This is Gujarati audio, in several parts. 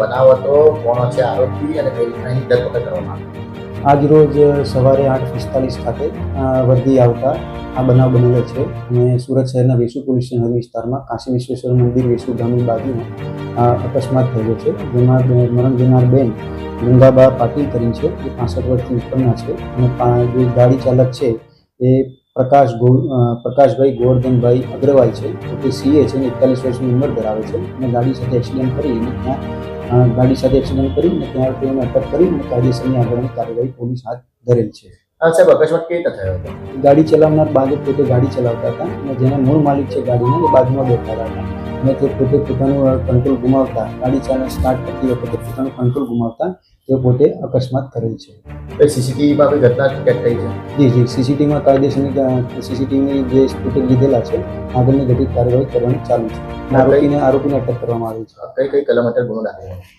બનાવ હતો કોણ છે આરોપી અને કઈ રીતના એની ધરપકડ કરવામાં આવી? આજ રોજ સવારે આઠ પિસ્તાલીસ ખાતે વર્દી આવતા આ બનાવ બનેલો છે. અને સુરત શહેરના વેસુ પોલીસ સ્ટેશન વિસ્તારમાં કાશી વિશ્વેશ્વર મંદિર વેસુ ગામની બાજુમાં અકસ્માત થયેલો છે. જેમાં મરણ જનાર બેન ગંગાબા પાટીલ કરીને છે. એ પાસઠ વર્ષથી ઉપરના છે. અને જે ગાડી ચાલક છે, એ પ્રકાશ પ્રકાશભાઈ ગોવર્ધનભાઈ અગ્રવાલ છે તે સીએ છે અને એકતાલીસ વર્ષની ઉંમર ધરાવે છે. અને ગાડી સાથે એક્સિડન્ટ કરી અને ત્યાં ગાડી સાથે એક્સિડન્ટ કરી અને ત્યાં તેઓને અટક કરી અને કાયદેસરની આગળની કાર્યવાહી પોલીસ હાથ ધરેલ છે. સાહેબ અકસ્માત કેવી રીતે થયો હતો? ગાડી ચલાવનાર બાજુ પોતે ગાડી ચલાવતા હતા અને જેના મૂળ માલિક છે ગાડીના એ બાજુમાં બેઠા હતા. અને તે પોતે પોતાનું કંટ્રોલ ગુમાવતા ગાડી ચાલક સ્ટાર્ટ કરતી વખતે પોતાનું કંટ્રોલ ગુમાવતા તે પોતે અકસ્માત કરેલ છે. એ સીસીટીવીમાં બી ઘટના કેદ થઈ છે? જી જી. સીસીટીવીમાં કાયદેસરની સીસીટીવીની જે ફૂટેજ લીધેલા છે આગળની ઘટિત કાર્યવાહી કરવાની ચાલુ છે. આરોપીને આરોપીને અટક કરવામાં આવી છે. કઈ કઈ કલમ હેઠળ ગુનો દાખલ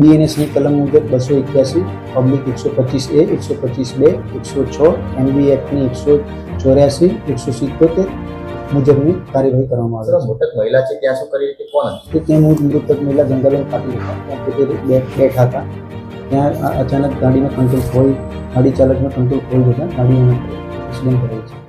બીએનએસની કલમ મુજબ બસો એક્યાસી પબ્લિક એકસો પચીસ એ એકસો પચીસ બે એકસો છ એનબી એક્ટની એકસો ચોર્યાસી એકસો સિત્તોતેર મુજબની કાર્યવાહી કરવામાં આવે મૃતક મહિલા છે ત્યાં શું કરી હતી કોણ હતી? ત્યાં હું મૃતક મહિલા ગંગાબેન પાટીલ હતા બે- બેઠા હતા. ત્યાં અચાનક ગાડીનો કંટ્રોલ ખોઈ ગાડી ચાલકનો કંટ્રોલ ખોઈ જતા ગાડી એક્સિડન્ટ કરેલ છે.